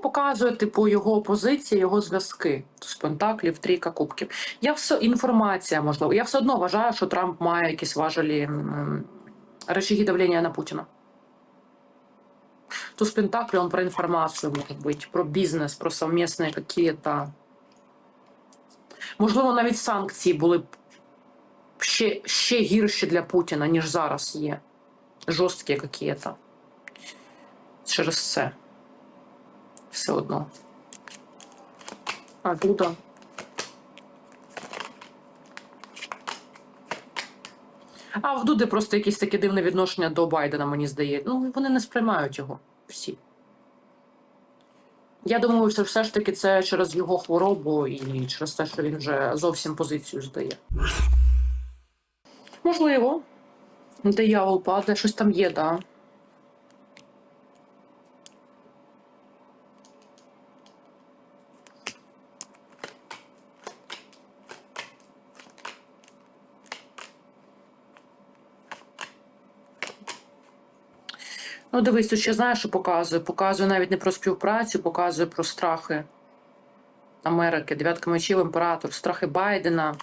показує, типу, його позиція, його зв'язки з Пентаклів, трійка кубків. Я все інформація, можливо. Я все одно вважаю, що Трамп має якісь важелі рычаги давлення на Путіна. Туз Пентаклі, он про інформацію може бути, про бізнес, про совмісні какие-то. Можливо, навіть санкції були б ще, ще гірші для Путіна, ніж зараз є. Жорсткі какие-то. Через це. Все одно. А Дуда. А в Дуди просто якесь таке дивне відношення до Байдена, мені здається. Ну, вони не сприймають його всі. Я думаю, що все ж таки це через його хворобу і через те, що він вже зовсім позицію здає. Можливо. Диявол падає, щось там є. Да. Ну, дивись, тут ще знаєш, що показує? Показує навіть не про співпрацю, показує про страхи Америки, дев'ятка мечів, імператор, страхи Байдена,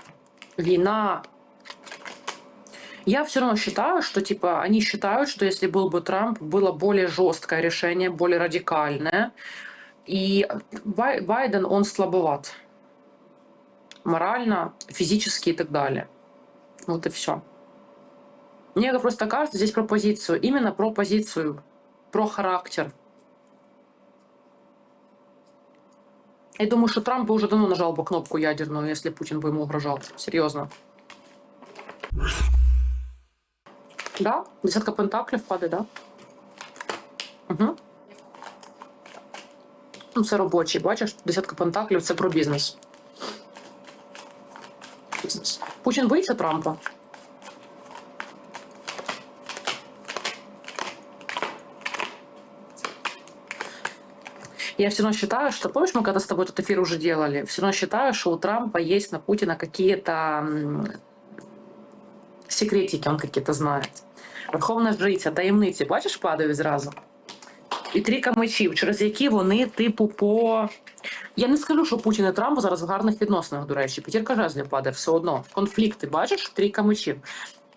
війна. Я все равно считаю, что типа они считают, что если был бы Трамп, было более жесткое решение, более радикальное. И Бай- Байден, он слабоват. Морально, физически и так далее. Вот и все. Мне просто кажется, здесь про позицию. Именно про позицию. Про характер. Я думаю, что Трамп бы уже давно нажал бы кнопку ядерную, если Путин бы ему угрожал. Серьезно. Да? Десятка пентаклів падає, да? Угу. Ну, це робочий, бачиш? Десятка пентаклів це про бізнес. Бізнес. Путін боїться Трампа. Я все равно считаю, что, помнишь, мы когда с тобой этот эфир уже делали, все равно считаю, что у Трампа есть на Путина какие-то м, секретики, он какие-то знает. Верховна жриця, таємниці, бачиш, падають зразу. І трійка мечів, через які вони, типу, по. Я не скажу, що Путін і Трамп зараз в гарних відносинах, до речі. П'ятірка жезлів падає все одно. Конфлікти, бачиш, трійка мечів.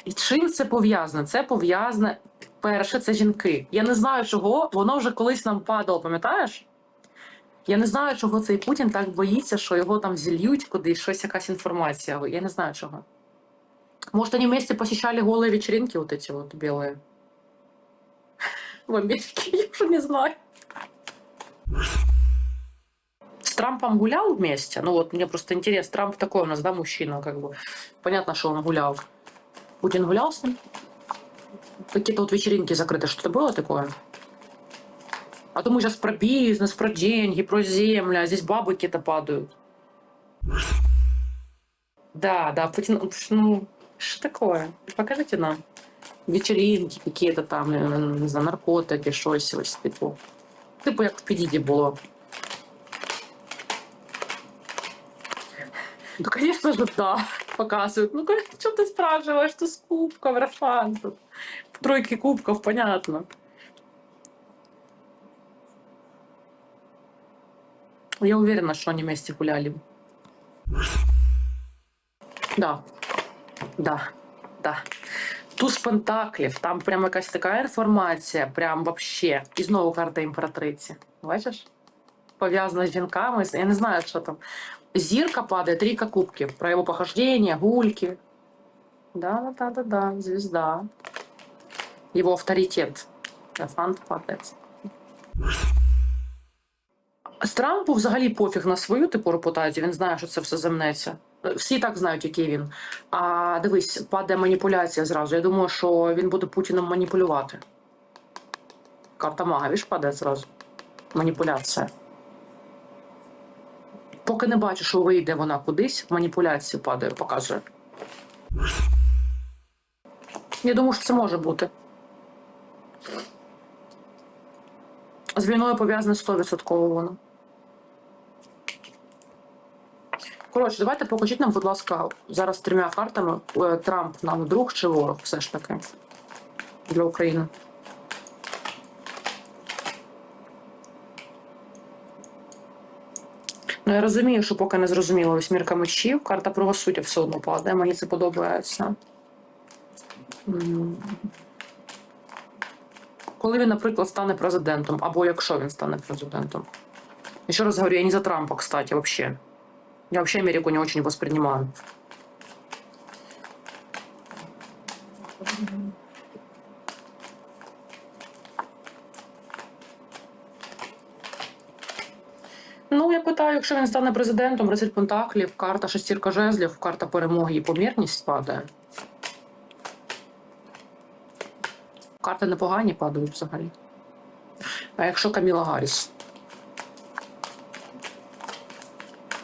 І чим це пов'язане? Це пов'язане. Перше, це жінки. Я не знаю, чого, воно вже колись нам падало, пам'ятаєш? Я не знаю, чого цей Путін так боїться, що його там зільють кудись, щось якась інформація. Я не знаю чого. Может, они вместе посещали голые вечеринки вот эти вот белые? В Америке, я уже не знаю. С Трампом гулял вместе? Ну вот, мне просто интересно, Трамп такой у нас, да, мужчина, как бы. Понятно, что он гулял. Путин гулял с ним? Какие-то вот вечеринки закрыты, что-то было такое? А то мы сейчас про бизнес, про деньги, про землю, а здесь бабы какие-то падают. Да, да, Путин, ну, что такое? Покажите нам. Вечеринки какие-то там, е, не знаю, наркотики, щось ось типу. Типу, як в Підіді було. Ну, конечно же, да, показывают. Ну, что ты спрашиваешь, что с кубком, Рафан? Тут тройки кубков, понятно. Я уверена, что они вместе гуляли. Да. Да. Да. Туз Пентаклів, там прям якась така інформація, прям вообще. І знову карта імператриці. Бачиш? Пов'язана з жінками. Я не знаю, що там. Зірка падає, трійка кубків. Про його похождення, гульки. Да, да, да, да, звезда. Його авторитет. Фант падає. З Трампу взагалі пофіг на свою типу репутацію, він знає, що це все земнеться. Всі так знають, який він. А дивись, падає маніпуляція зразу. Я думаю, що він буде Путіним маніпулювати. Карта мага, віж, падає зразу. Маніпуляція. Поки не бачу, що вийде вона кудись, маніпуляція падає, показує. Я думаю, що це може бути. З війною пов'язане 100% воно. Коротше, давайте покажіть нам, будь ласка, зараз трьома картами е, Трамп нам друг чи ворог все ж таки для України. Ну, я розумію, що поки не зрозуміло восьмірка мечів, карта правосуддя все одно падає, мені це подобається. Коли він, наприклад, стане президентом, або якщо він стане президентом. Еще раз говорю, я не за Трампа, кстати, вообще. Я вообще Америку не очень воспринимаю. Ну, я питаю, якщо він стане президентом, рицарь Пентаклів, карта шестірка жезлів, карта перемоги і помірність падає. Карти непогані падають взагалі. А якщо Каміла Гарріс?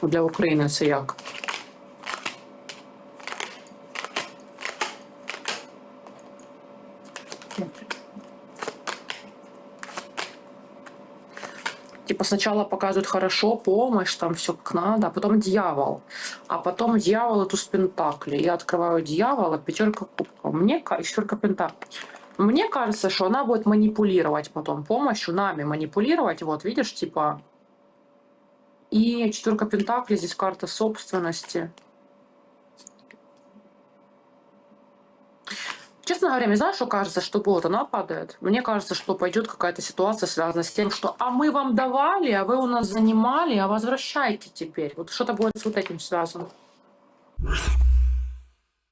Для України це як? Типа сначала показывают хорошо, помощь, там все как надо, а потом дьявол. А потом дьявол и туз пентаклей. Я открываю дьявола, пятерка кубков. Мне ка- четверка пентаклей. Мне кажется, что она будет манипулировать потом помощью, нами манипулировать. Вот, видишь, типа... И четверка пентаклей, здесь карта собственности. Честно говоря, мне знаешь, что кажется, что вот она падает? Мне кажется, что пойдет какая-то ситуация, связанная с тем, что «а мы вам давали, а вы у нас занимали, а возвращайте теперь». Вот что-то будет с вот этим связано.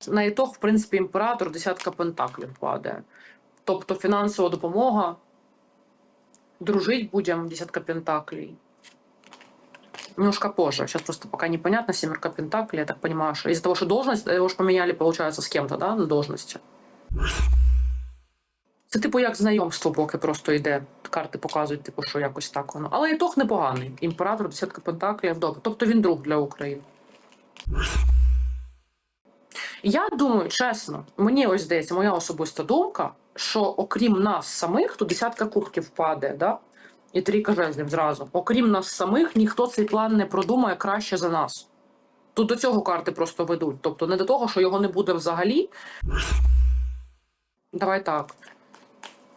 На итог, в принципі, імператор десятка пентаклів падає. Тобто фінансова допомога, дружить будем, десятка пентаклей. Немножко позже. Сейчас просто пока непонятно, семерка пентаклей. Я так понимаю, что из-за того, что должность, его ж поміняли, получается, з кем-то, да, на должності. Це, типу, як знайомство, поки просто йде. Карти показують, типу, що якось так воно. Але ітог непоганий. Імператор, десятка пентаклів, добре. Тобто він друг для України. Я думаю, чесно, мені ось здається, моя особиста думка, що окрім нас самих, тут десятка кубків падає, да? І трійка жезлів зразу. Окрім нас самих, ніхто цей план не продумає краще за нас. Тут до цього карти просто ведуть. Тобто не до того, що його не буде взагалі. Давай так.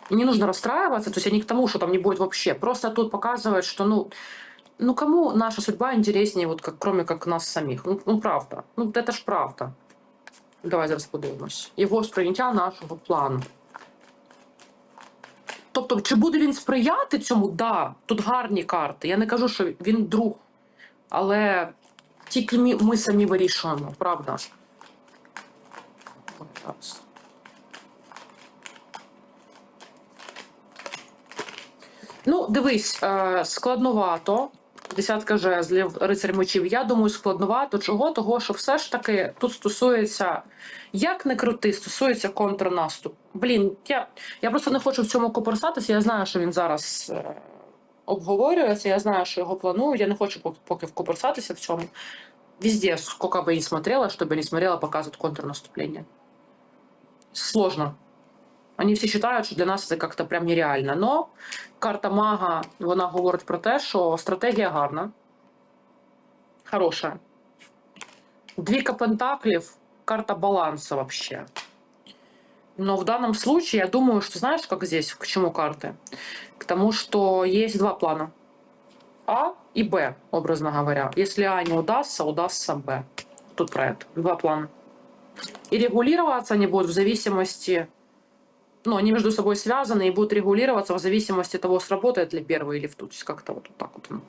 Не нужно расстраиваться, то есть я не к тому, что там не будет вообще. Просто тут показывает, что, ну, ну кому наша судьба интереснее, вот как, кроме как нас самих? Ну, ну правда. Ну, это ж правда. Давай зараз подивимось. Його сприйняття нашого плану. Тобто, чи буде він сприяти цьому? Да, тут гарні карти. Я не кажу, що він друг. Але тільки ми, ми самі вирішуємо, правда. Ну, дивись, е, складновато Десятка жезлів, рицарь мечів. Я думаю, складновато. Чого? Того, що все ж таки тут стосується, як не крути, стосується контрнаступ. Блін, я, я просто не хочу в цьому копорсатися. Я знаю, що він зараз е, обговорюється, я знаю, що його планують. Я не хочу поки, поки вкопорсатися в цьому. Везде, сколько бы я ни смотрела, что бы я ни смотрела, показывают контрнаступление. Сложно. Они всі считают, що для нас це как-то прям нереально. Но карта мага, вона говорить про те, що стратегія гарна, хороша. Двійка пентаклів, карта баланса вообще. Но в данном случае я думаю, что знаешь, как здесь, к чему карты? К тому, что есть два плана. А и Б, образно говоря. Если А не удастся, удастся Б. Тут про это. Два плана. И регулироваться они будут в зависимости ну, они между собой связаны и будут регулироваться в зависимости от того, сработает ли первый или в То есть как-то вот так вот.